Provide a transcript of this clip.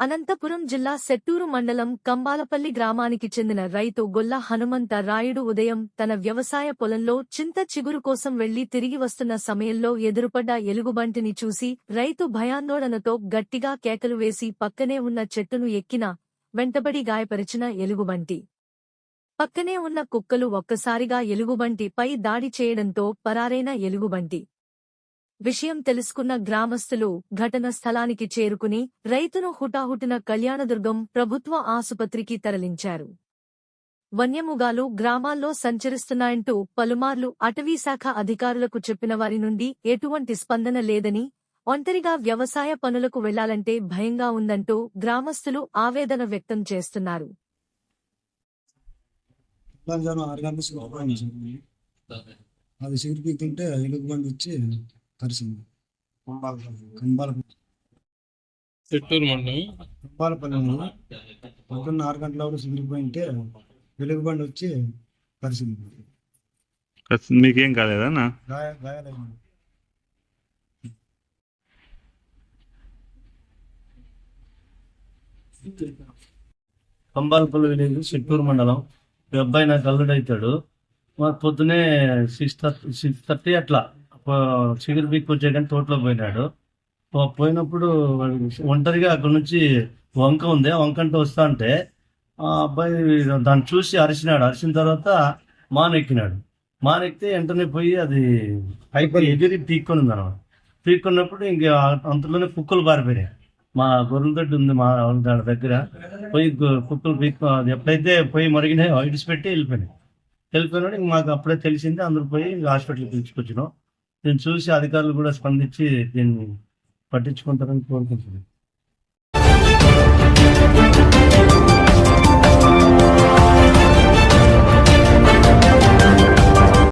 అనంతపురం జిల్లా సెట్టూరు మండలం కంబాలపల్లి గ్రామానికి చెందిన రైతు గొల్ల హనుమంత రాయుడు ఉదయం తన వ్యవసాయ పొలంలో చింత చిగురు కోసం వెళ్ళి తిరిగి వస్తున్న సమయంలో ఎదురుపడ్డ ఎలుగుబంటిని చూసి రైతు భయాందోళనతో గట్టిగా కేకలు వేసి పక్కనే ఉన్న చెట్టును ఎక్కిన వెంటబడి గాయపరిచిన ఎలుగుబంటి. పక్కనే ఉన్న కుక్కలు ఒక్కసారిగా ఎలుగుబంటి పై దాడి చేయడంతో పరారైన ఎలుగుబంటి. విషయం తెలుసుకున్న గ్రామస్తులు ఘటన స్థలానికి చేరుకుని రైతును హుటాహుటిన కళ్యాణదుర్గం ప్రభుత్వ ఆసుపత్రికి తరలించారు. వన్యముగాలు గ్రామాల్లో సంచరిస్తున్నాయంటూ పలుమార్లు అటవీశాఖ అధికారులకు చెప్పిన వారి నుండి ఎటువంటి స్పందన లేదని ఒంటరిగా వ్యవసాయ పనులకు వెళ్ళాలంటే భయంగా ఉందంటూ గ్రామస్తులు ఆవేదన వ్యక్తం చేస్తున్నారు. అది చిగురు ఎలుగు బండి వచ్చి చిత్తూరు మండలం. పొద్దున్న ఆరు గంటల వరకు చిగురిపోయింటే వెలుగు బండి వచ్చి కరిసింది కస్- మీకేం గాయాలైంది కంబాలపల్లి విలేజ్ చిత్తూరు మండలం. ఈ అబ్బాయి నాకు అల్లుడు అవుతాడు మాకు పొద్దునే సిక్స్ థర్టీ సిక్స్ థర్టీ అట్లా చిగురు బీక్ వచ్చే కానీ తోటలో పోయినాడు. పోయినప్పుడు ఒంటరిగా అక్కడ నుంచి వంక ఉంది. ఆ వంక అంటే వస్తా అంటే ఆ అబ్బాయి దాన్ని చూసి అరిచినాడు. అరిచిన తర్వాత మానెక్కినాడు. మానెక్కితే వెంటనే పోయి అది పైకి ఎగిరి పీక్కొని ఉంది అనమాట పీక్కున్నప్పుడు ఇంక అంతలోనే కుక్కలు పారిపోయినాయి. మా గొర్రెల దొడ్డి ఉంది మా దాని దగ్గర. పోయి కుక్కలు పీక్కు అది ఎప్పుడైతే పోయి మరిగినాయో ఇడిచిపెట్టి వెళ్ళిపోయినాయి. వెళ్ళిపోయినాడు ఇంక మాకు అప్పుడే తెలిసింది. అందరూ పోయి హాస్పిటల్కి పిలుచుకొచ్చినాం. దీన్ని చూసి అధికారులు కూడా స్పందించి దీన్ని పట్టించుకుంటారని కోరుకుంటున్నాను.